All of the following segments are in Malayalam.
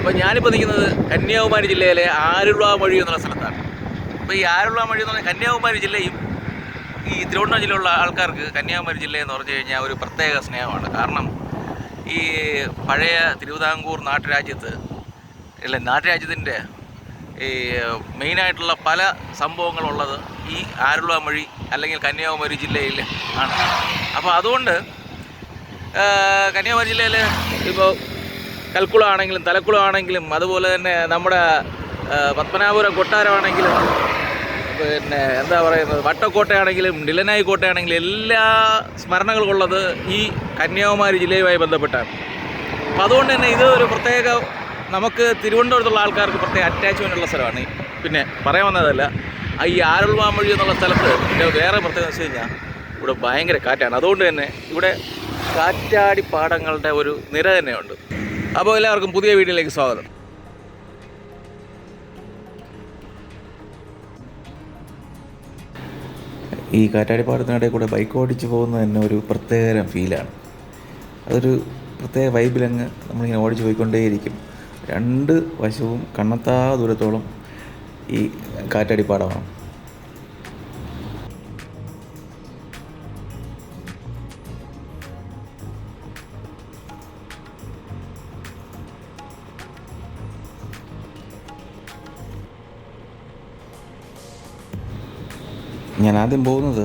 അപ്പോൾ ഞാനിപ്പോൾ നിൽക്കുന്നത് കന്യാകുമാരി ജില്ലയിലെ ആരുള്ളാമൊഴി എന്നുള്ള സ്ഥലത്താണ്. അപ്പോൾ ഈ ആരുള്ളാമൊഴി എന്ന് പറഞ്ഞാൽ കന്യാകുമാരി ജില്ലയും ഈ തിരുവനന്തപുരം ജില്ലയിലുള്ള ആൾക്കാർക്ക് കന്യാകുമാരി ജില്ല എന്ന് പറഞ്ഞു കഴിഞ്ഞാൽ ഒരു പ്രത്യേക സ്നേഹമാണ്. കാരണം ഈ പഴയ തിരുവിതാംകൂർ നാട്ടുരാജ്യത്ത് അല്ല നാട്ടുരാജ്യത്തിന്റെ ഈ മെയിനായിട്ടുള്ള പല സംഭവങ്ങളുള്ളത് ഈ ആരുള്ളാമൊഴി അല്ലെങ്കിൽ കന്യാകുമാരി ജില്ലയിൽ ആണ്. അപ്പോൾ അതുകൊണ്ട് കന്യാകുമാരി ജില്ലയിൽ ഇപ്പോൾ കൽക്കുളം തലക്കുളമാണെങ്കിലും അതുപോലെ തന്നെ നമ്മുടെ പത്മനാഭപുരം കൊട്ടാരമാണെങ്കിലും പിന്നെ എന്താ പറയുന്നത് വട്ടക്കോട്ടയാണെങ്കിലും ഡിലനായി കോട്ടയാണെങ്കിലും എല്ലാ സ്മരണകളുള്ളത് ഈ കന്യാകുമാരി ജില്ലയുമായി ബന്ധപ്പെട്ടാണ്. അപ്പോൾ അതുകൊണ്ട് തന്നെ ഇത് ഒരു പ്രത്യേക നമുക്ക് തിരുവനന്തപുരത്തുള്ള ആൾക്കാർക്ക് പ്രത്യേക അറ്റാച്ച്മെന്റ് ഉള്ള സ്ഥലമാണ്. പിന്നെ പറയാൻ വന്നതല്ല ഈ ആരുൾവാമൊഴി എന്നുള്ള സ്ഥലത്ത് ഇതിന്റെ വേറെ പ്രത്യേകത വെച്ച് കഴിഞ്ഞാൽ ഇവിടെ ഭയങ്കര കാറ്റാണ്. അതുകൊണ്ട് തന്നെ ഇവിടെ കാറ്റാടി പാടങ്ങളുടെ ഒരു നിര തന്നെയുണ്ട്. അപ്പോൾ എല്ലാവർക്കും പുതിയ വീഡിയോയിലേക്ക് സ്വാഗതം. ഈ കാറ്റാടിപ്പാടത്തിനിടയിൽ കൂടെ ബൈക്ക് ഓടിച്ച് പോകുന്നത് തന്നെ ഒരു പ്രത്യേകതരം ഫീലാണ് അതൊരു പ്രത്യേക വൈബിലങ്ങ് നമ്മളിങ്ങനെ ഓടിച്ച് പോയിക്കൊണ്ടേയിരിക്കും. രണ്ട് വശവും കണ്ണത്താ ദൂരത്തോളം ഈ കാറ്റാടിപ്പാടമാണ്. ഞാൻ ആദ്യം പോകുന്നത്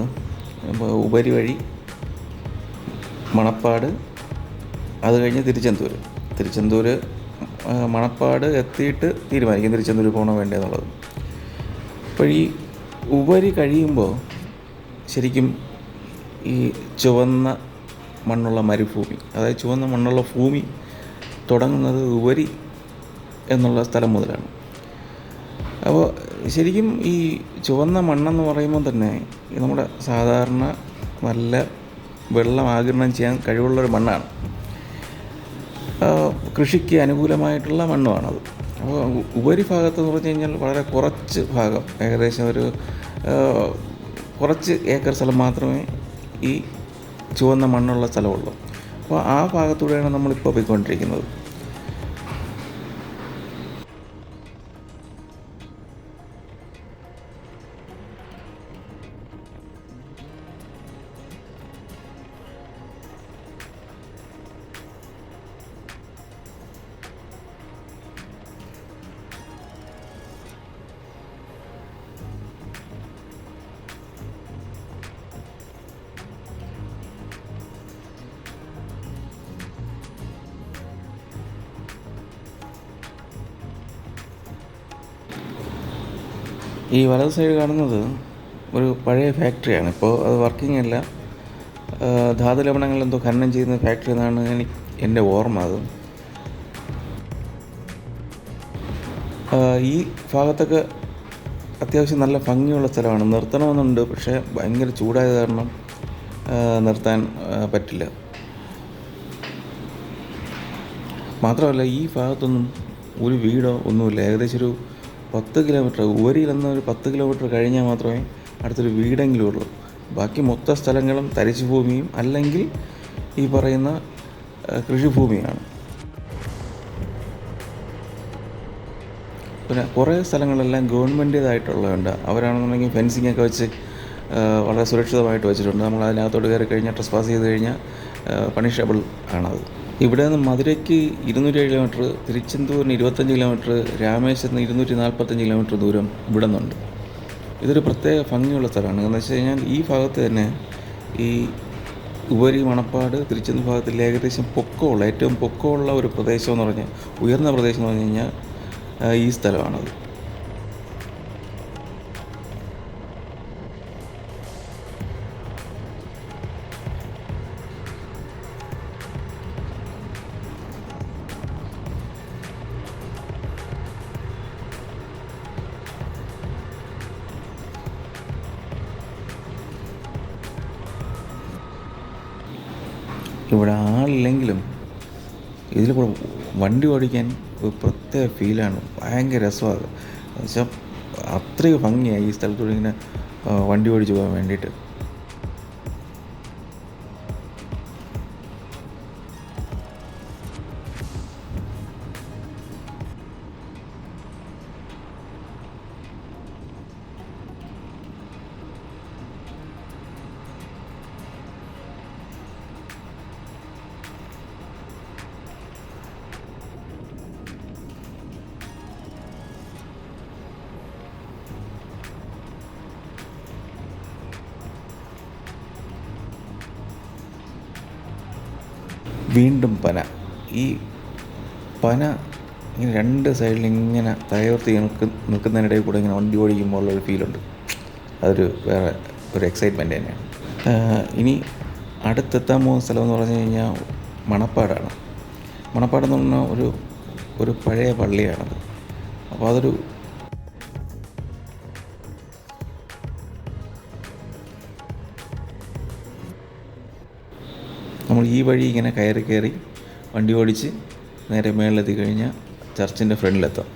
ഉപരി വഴി മണപ്പാട് അത് കഴിഞ്ഞ് തിരുച്ചെന്തൂർ തിരുച്ചെന്തൂർ മണപ്പാട് എത്തിയിട്ട് തീരുമാനിക്കും തിരുച്ചെന്തൂർ പോകണോ വേണ്ടതെന്നുള്ളത് അപ്പോൾ ഈ ഉപരി കഴിയുമ്പോൾ ശരിക്കും ഈ ചുവന്ന മണ്ണുള്ള മരുഭൂമി അതായത് ചുവന്ന മണ്ണുള്ള ഭൂമി തുടങ്ങുന്നത് ഉപരി എന്നുള്ള സ്ഥലം മുതലാണ്. അപ്പോൾ ശരിക്കും ഈ ചുവന്ന മണ്ണെന്ന് പറയുമ്പോൾ തന്നെ നമ്മുടെ സാധാരണ നല്ല വെള്ളം ആഗിരണം ചെയ്യാൻ കഴിവുള്ളൊരു മണ്ണാണ്. കൃഷിക്ക് അനുകൂലമായിട്ടുള്ള മണ്ണുമാണത് അപ്പോൾ ഉപരിഭാഗത്ത് എന്ന് പറഞ്ഞു കഴിഞ്ഞാൽ വളരെ കുറച്ച് ഭാഗം ഏകദേശം ഒരു കുറച്ച് ഏക്കർ സ്ഥലം മാത്രമേ ഈ ചുവന്ന മണ്ണുള്ള സ്ഥലമുള്ളൂ. അപ്പോൾ ആ ഭാഗത്തൂടെയാണ് നമ്മളിപ്പോൾ പോയിക്കൊണ്ടിരിക്കുന്നത്. ഈ വലത് സൈഡ് കാണുന്നത് ഒരു പഴയ ഫാക്ടറിയാണ് ഇപ്പോൾ അത് വർക്കിംഗ് അല്ല. ധാതു ലവണങ്ങൾ എന്തോ ഖനനം ചെയ്യുന്ന ഫാക്ടറി എന്നാണ് എനിക്ക് എന്റെ ഓർമ്മ അത്. ഈ ഭാഗത്തൊക്കെ അത്യാവശ്യം നല്ല ഭംഗിയുള്ള സ്ഥലമാണ്. നിർത്തണമെന്നുണ്ട് പക്ഷേ ഭയങ്കര ചൂടായത് കാരണം നിർത്താൻ പറ്റില്ല. മാത്രമല്ല ഈ ഭാഗത്തൊന്നും ഒരു വീടോ ഒന്നുമില്ല. ഏകദേശം ഒരു പത്ത് കിലോമീറ്റർ ഉപരിയിൽ നിന്ന് ഒരു പത്ത് കിലോമീറ്റർ കഴിഞ്ഞാൽ മാത്രമേ അടുത്തൊരു വീടെങ്കിലും ഉള്ളൂ. ബാക്കി മൊത്ത സ്ഥലങ്ങളും തരിശു ഭൂമിയും അല്ലെങ്കിൽ ഈ പറയുന്ന കൃഷിഭൂമിയാണ്. പിന്നെ കുറേ സ്ഥലങ്ങളെല്ലാം ഗവൺമെന്റേതായിട്ടുള്ളതുണ്ട് അവരാണെന്നുണ്ടെങ്കിൽ ഫെൻസിങ് ഒക്കെ വെച്ച് വളരെ സുരക്ഷിതമായിട്ട് വെച്ചിട്ടുണ്ട്. നമ്മൾ അതിനകത്തോട്ട് കയറി കഴിഞ്ഞാൽ ട്രസ് പാസ് ചെയ്ത് കഴിഞ്ഞാൽ പണിഷബിൾ ആണത്. ഇവിടെ നിന്ന് മധുരയ്ക്ക് ഇരുന്നൂറ്റി ഏഴ് കിലോമീറ്റർ തിരുച്ചെന്തൂരിന് ഇരുപത്തഞ്ച് കിലോമീറ്റർ രാമേശ്വരത്തിന് ഇരുന്നൂറ്റി നാൽപ്പത്തഞ്ച് കിലോമീറ്റർ ദൂരം ഇവിടെ നിന്നുണ്ട്. ഇതൊരു പ്രത്യേക ഭംഗിയുള്ള സ്ഥലമാണ്. എന്ന് വെച്ച് കഴിഞ്ഞാൽ ഈ ഭാഗത്ത് തന്നെ ഈ ഉപരി മണപ്പാട് തിരുച്ചെന്തൂർ ഭാഗത്തിൽ ഏകദേശം പൊക്കമുള്ള ഏറ്റവും പൊക്കമുള്ള ഒരു പ്രദേശം എന്ന് പറഞ്ഞാൽ ഉയർന്ന പ്രദേശം എന്ന് പറഞ്ഞു കഴിഞ്ഞാൽ ഈ സ്ഥലമാണത്. ഇവിടെ ആളില്ലെങ്കിലും ഇതിൽ കൂടെ വണ്ടി ഓടിക്കാൻ ഒരു പ്രത്യേക ഫീലാണ്. ഭയങ്കര രസമാണ്. എന്നുവെച്ചാൽ അത്രയും ഭംഗിയായി ഈ സ്ഥലത്തൂടെ ഇങ്ങനെ വണ്ടി ഓടിച്ച് പോകാൻ വേണ്ടിയിട്ട്. വീണ്ടും പന. ഈ പന ഇങ്ങനെ രണ്ട് സൈഡിൽ ഇങ്ങനെ തലയോർത്തി നിൽക്ക് നിൽക്കുന്നതിനിടയിൽ കൂടെ ഇങ്ങനെ വണ്ടി ഓടിക്കുമ്പോൾ ഉള്ളൊരു ഫീലുണ്ട് അതൊരു വേറെ ഒരു എക്സൈറ്റ്മെന്റ് തന്നെയാണ്. ഇനി അടുത്തെത്താൻ പോകുന്ന സ്ഥലം എന്ന് പറഞ്ഞു കഴിഞ്ഞാൽ മണപ്പാടാണ്. മണപ്പാടെന്ന് പറഞ്ഞാൽ ഒരു ഒരു പഴയ പള്ളിയാണത്. അപ്പോൾ അതൊരു നമ്മൾ ഈ വഴി ഇങ്ങനെ കയറി കയറി വണ്ടി ഓടിച്ച് നേരെ മേളിലെത്തി കഴിഞ്ഞാൽ ചർച്ചിന്റെ ഫ്രണ്ടിലെത്താം.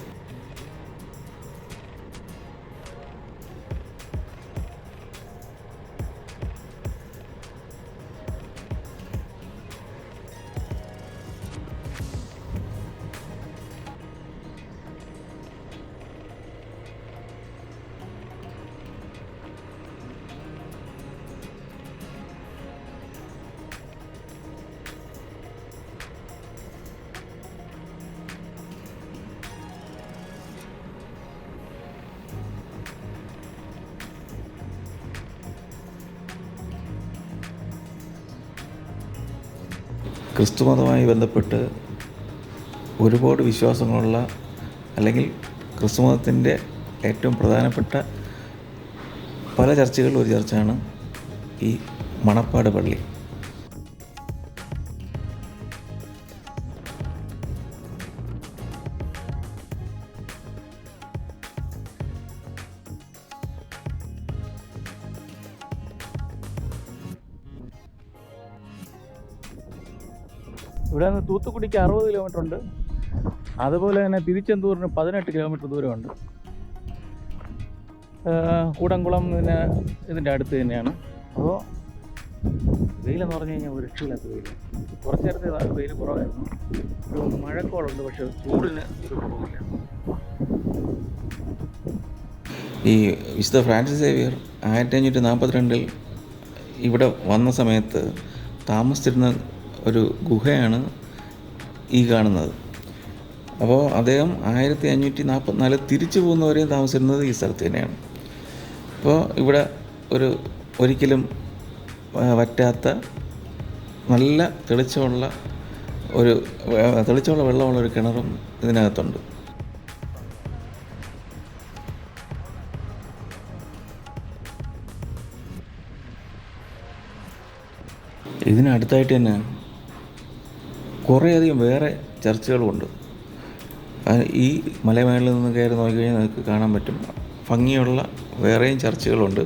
ക്രിസ്തുമതവുമായി ബന്ധപ്പെട്ട് ഒരുപാട് വിശ്വാസങ്ങളുള്ള അല്ലെങ്കിൽ ക്രിസ്തുമതത്തിന്റെ ഏറ്റവും പ്രധാനപ്പെട്ട പല ചർച്ചകളിൽ ഒരു ചർച്ചയാണ് ഈ മണപ്പാട് പള്ളി. ഇവിടെ നിന്ന് തൂത്തുക്കുടിക്ക് അറുപത് കിലോമീറ്റർ ഉണ്ട്. അതുപോലെ തന്നെ തിരിച്ചെന്തൂരിന് പതിനെട്ട് കിലോമീറ്റർ ദൂരമുണ്ട്. കൂടംകുളം പിന്നെ ഇതിന്റെ അടുത്ത് തന്നെയാണ്. അപ്പോൾ വെയിലെന്ന് പറഞ്ഞു കഴിഞ്ഞാൽ ഒരു രക്ഷയില്ലാത്ത വെയിൽ. കുറച്ച് നേരത്തെ വെയിൽ കുറവായിരുന്നു. ഒരു മഴക്കോളുണ്ട് പക്ഷെ ചൂടിന് ഒരു കുറവില്ല ഈ വിശുദ്ധ ഫ്രാൻസിസ് സേവിയർ ആയിരത്തി അഞ്ഞൂറ്റി നാൽപ്പത്തിരണ്ടിൽ ഇവിടെ വന്ന സമയത്ത് താമസിച്ചിരുന്ന ഒരു ഗുഹയാണ് ഈ കാണുന്നത്. അപ്പോൾ അദ്ദേഹം ആയിരത്തി അഞ്ഞൂറ്റി നാൽപ്പത്തിനാല് തിരിച്ചു പോകുന്നവരെയും താമസിച്ചിരുന്നത് ഈ സ്ഥലത്ത് തന്നെയാണ്. അപ്പോൾ ഇവിടെ ഒരു ഒരിക്കലും വറ്റാത്ത നല്ല തെളിച്ചമുള്ള ഒരു തെളിച്ചമുള്ള വെള്ളമുള്ള ഒരു കിണറും ഇതിനകത്തുണ്ട്. ഇതിനടുത്തായിട്ട് തന്നെ കുറേയധികം വേറെ ചർച്ചുകളുമുണ്ട് ഈ മലമേളിൽ നിന്ന് കയറി നോക്കിക്കഴിഞ്ഞാൽ നിങ്ങൾക്ക് കാണാൻ പറ്റും. ഭംഗിയുള്ള വേറെയും ചർച്ചുകളുണ്ട്.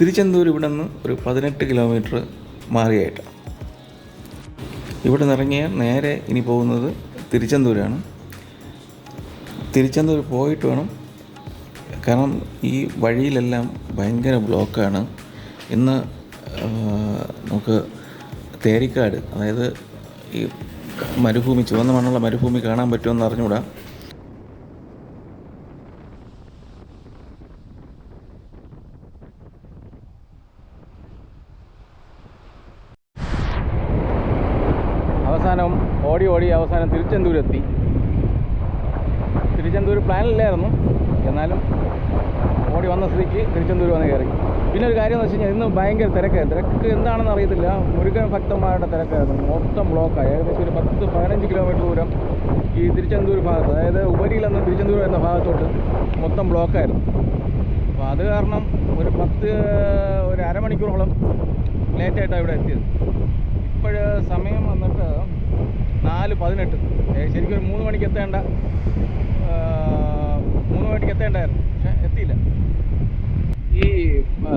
തിരുച്ചെന്തൂർ ഇവിടെ നിന്ന് ഒരു പതിനെട്ട് കിലോമീറ്റർ മാറിയായിട്ടാണ്. ഇവിടെ നിന്ന് ഇറങ്ങിയാൽ നേരെ ഇനി പോകുന്നത് തിരുച്ചെന്തൂരാണ്. തിരുച്ചെന്തൂർ പോയിട്ട് വേണം. കാരണം ഈ വഴിയിലെല്ലാം ഭയങ്കര ബ്ലോക്കാണ്. ഇന്ന് നമുക്ക് തേരിക്കാട് അതായത് ഈ മരുഭൂമി ചുവന്ന മണ്ണുള്ള മരുഭൂമി കാണാൻ പറ്റുമെന്ന് അറിഞ്ഞുകൂടാ. അവസാനം ഓടി ഓടി അവസാനം തിരുച്ചെന്തൂരെത്തി. തിരുച്ചെന്തൂർ പ്ലാനില്ലായിരുന്നു. എന്നാലും ഓടി വന്ന സ്ഥിതിക്ക് തിരുച്ചെന്തൂർ വന്ന് കയറി. പിന്നെ ഒരു കാര്യം എന്ന് വെച്ച് കഴിഞ്ഞാൽ ഇന്ന് ഭയങ്കര തിരക്കായിരുന്നു തിരക്ക് എന്താണെന്ന് അറിയത്തില്ല. മുരുകൻ ഭക്തന്മാരുടെ തിരക്കായിരുന്നു. മൊത്തം ബ്ലോക്കായി ഏകദേശം ഒരു പത്ത് പതിനഞ്ച് കിലോമീറ്റർ ദൂരം ഈ തിരുച്ചെന്തൂർ ഭാഗത്ത്. അതായത് ഉപരിയിൽ നിന്ന് തിരുച്ചെന്തൂർ എന്ന ഭാഗത്തോട്ട് മൊത്തം ബ്ലോക്കായിരുന്നു അപ്പോൾ അത് കാരണം ഒരു പത്ത് ഒരു അരമണിക്കൂറോളം ലേറ്റായിട്ടാണ് ഇവിടെ എത്തിയത്. ഇപ്പോഴ് സമയം വന്നിട്ട് നാല് പതിനെട്ട്. ശരിക്കും ഒരു മൂന്ന് മണിക്ക് എത്തേണ്ട മൂന്ന് മണിക്ക് എത്തേണ്ടായിരുന്നു. പക്ഷെ എത്തിയില്ല.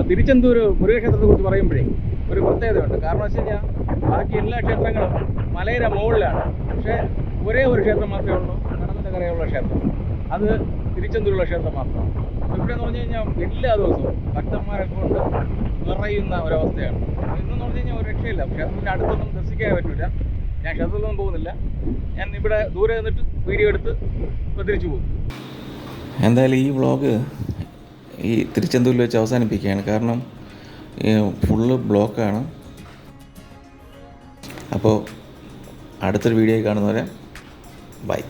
തിരുച്ചെന്തൂർ മുരുകക്ഷേത്രത്തെ കുറിച്ച് പറയുമ്പോഴേ ഒരു പ്രത്യേകതയുണ്ട്. കാരണം വെച്ച് കഴിഞ്ഞാൽ ബാക്കി എല്ലാ ക്ഷേത്രങ്ങളും മലയുടെ മുകളിലാണ്. പക്ഷേ ഒരേ ഒരു ക്ഷേത്രം മാത്രമേ ഉള്ളൂ. കടലിന്റെ കരയുള്ള ക്ഷേത്രം. അത് തിരുച്ചെന്തൂരുള്ള ക്ഷേത്രം മാത്രമാണ്. ഇവിടെ എന്ന് പറഞ്ഞു കഴിഞ്ഞാൽ എല്ലാ ദിവസവും ഭക്തന്മാരെ കൊണ്ട് നിറയുന്ന ഒരവസ്ഥയാണ്. ഇന്നെന്ന് പറഞ്ഞു കഴിഞ്ഞാൽ ഒരു രക്ഷയില്ല. ക്ഷേത്രത്തിന്റെ അടുത്തൊന്നും ദർശിക്കാൻ പറ്റില്ല ഞാൻ ക്ഷേത്രത്തിലൊന്നും പോകുന്നില്ല. ഞാൻ ഇവിടെ ദൂരെ നിന്നിട്ട് വീഡിയോ എടുത്ത് തിരിച്ചു പോകും. എന്തായാലും ഈ വ്ളോഗ് ഈ തിരുച്ചെന്തൂരിൽ വെച്ച് അവസാനിപ്പിക്കുകയാണ്. കാരണം ഫുള്ള് ബ്ലോക്കാണ്. അപ്പോൾ അടുത്തൊരു വീഡിയോ കാണുന്നവരെ ബൈ.